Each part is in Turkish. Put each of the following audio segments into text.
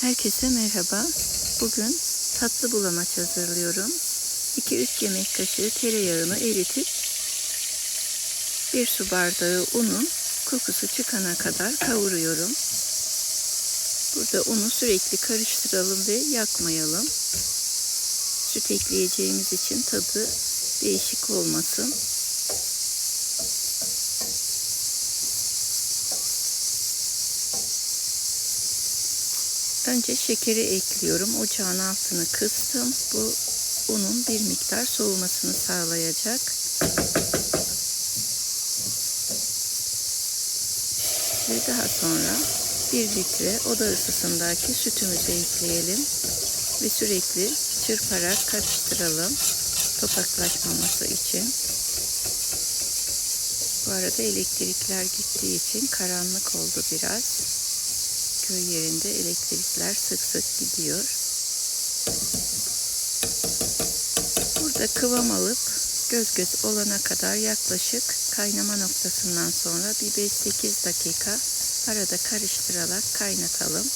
Herkese merhaba. Bugün tatlı bulamaç hazırlıyorum. 2-3 yemek kaşığı tereyağını eritip bir su bardağı unun kokusu çıkana kadar kavuruyorum. Burada unu sürekli karıştıralım ve yakmayalım. Süt ekleyeceğimiz için tadı değişik olmasın. Önce şekeri ekliyorum. Ocağın altını kıstım. Bu unun bir miktar soğumasını sağlayacak. Ve daha sonra 1 litre oda ısısındaki sütümüzü ekleyelim. Ve sürekli çırparak karıştıralım. Topaklaşmaması için. Bu arada elektrikler gittiği için karanlık oldu biraz köy yerinde elektrikler sık sık gidiyor. Burada kıvam alıp göz göz olana kadar yaklaşık kaynama noktasından sonra bir 5-8 dakika arada karıştırarak kaynatalım.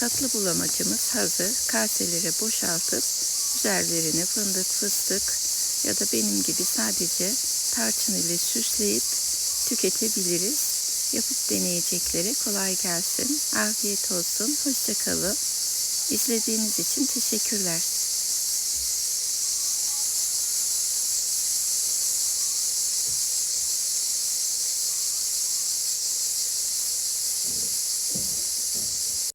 Tatlı bulamacımız hazır. Kaselere boşaltıp üzerlerini fındık, fıstık, ya da benim gibi sadece tarçın ile süsleyip tüketebiliriz. Yapıp deneyeceklere kolay gelsin. Afiyet olsun. Hoşçakalın. İzlediğiniz için teşekkürler.